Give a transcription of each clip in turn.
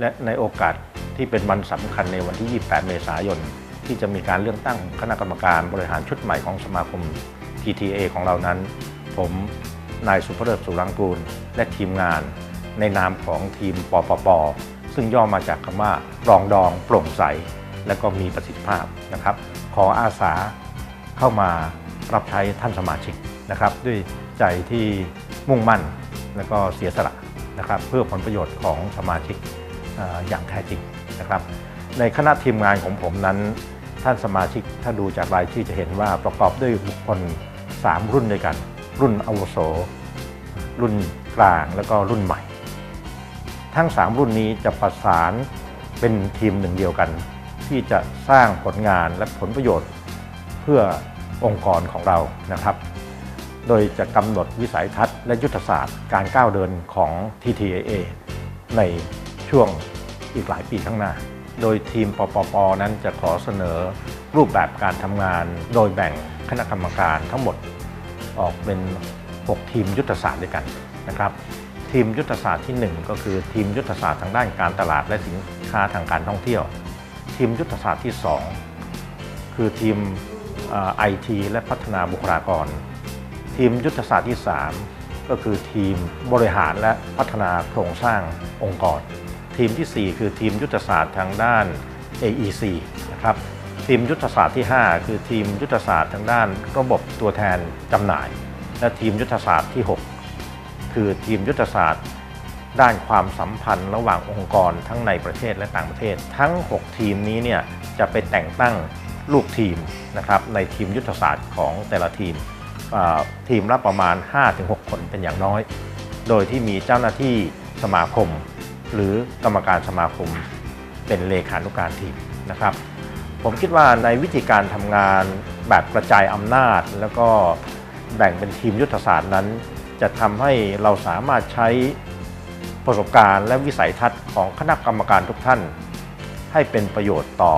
และในโอกาสที่เป็นวันสำคัญในวันที่ 28 เมษายน ที่จะมีการเลือกตั้งคณะกรรมการบริหารชุดใหม่ของสมาคม TTA ของเรานั้น ผมนายสุภเริศสุรังกูล และทีมงาน ในนามของทีมปปป ซึ่งย่อมาจากคำว่าปรองดองโปร่งใส และก็มีประสิทธิภาพนะครับ ขออาสาเข้ามารับใช้ท่านสมาชิกนะครับ ด้วยใจที่มุ่งมั่นและก็เสียสละนะครับ เพื่อผลประโยชน์ของสมาชิก อย่างแท้จริงนะครับ ในคณะทีมงานของผมนั้น ท่านสมาชิกถ้าดูจากรายชื่อจะเห็นว่าประกอบด้วยบุคคล 3 รุ่นด้วยกัน รุ่นอาวุโส รุ่นกลางแล้วก็รุ่นใหม่ ทั้ง 3 รุ่นนี้จะประสานเป็นทีมหนึ่งเดียวกัน ที่จะสร้างผลงานและผลประโยชน์เพื่อองค์กรของเรานะครับ โดยจะกำหนดวิสัยทัศน์และยุทธศาสตร์การก้าวเดินของ TTAA ใน ช่วงอีกหลายปีข้างหน้า โดยทีมปปปนั้นจะขอเสนอรูปแบบการทำงาน โดยแบ่งคณะกรรมการทั้งหมดออกเป็น 6 ทีมยุทธศาสตร์ด้วยกันนะครับ ทีมยุทธศาสตร์ที่ 1 ก็คือทีมยุทธศาสตร์ทางด้านการตลาดและสินค้าทางการท่องเที่ยว ทีมยุทธศาสตร์ที่ 2 คือทีมไอทีและพัฒนาบุคลากร ทีมยุทธศาสตร์ที่ 3 ก็คือทีมบริหารและพัฒนาโครงสร้างองค์กร ทีมทีสี่ 4 คือทีมยุทธศาสตร์ทางด้าน AEC นะครับทีมยุทธศาสตร์ที่ 5 คือทีมยุทธศาสตร์ทางด้านระบบตัวแทนจำหน่าย และทีมยุทธศาสตร์ที่ 6 คือทีมยุทธศาสตร์ ด้านความสัมพันธ์ระหว่างองค์กรทั้งในประเทศและต่างประเทศ ทั้ง 6 ทีมนี้เนี่ยจะไปแต่งตั้งลูกทีมนะครับในทีมยุทธศาสตร์ของแต่ละทีมทีมละประมาณ 5-6 คนเป็นอย่างน้อย โดยที่มีเจ้าหน้าที่สมาคม หรือกรรมการสมาคมเป็นเลขานุการทีมนะครับ ผมคิดว่าในวิธีการทำงานแบบกระจายอำนาจ แล้วก็แบ่งเป็นทีมยุทธศาสตร์นั้น จะทำให้เราสามารถใช้ประสบการณ์และวิสัยทัศน์ของคณะกรรมการทุกท่าน ให้เป็นประโยชน์ต่อ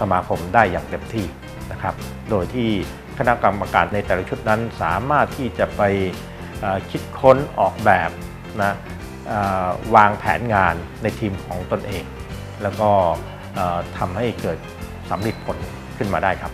สมาคมได้อย่างเต็มที่นะครับ โดยที่คณะกรรมการในแต่ละชุดนั้นสามารถที่จะไปคิดค้นออกแบบนะ วางแผนงานในทีมของตนเอง แล้วก็ทำให้เกิดสำเร็จผลขึ้นมาได้ครับ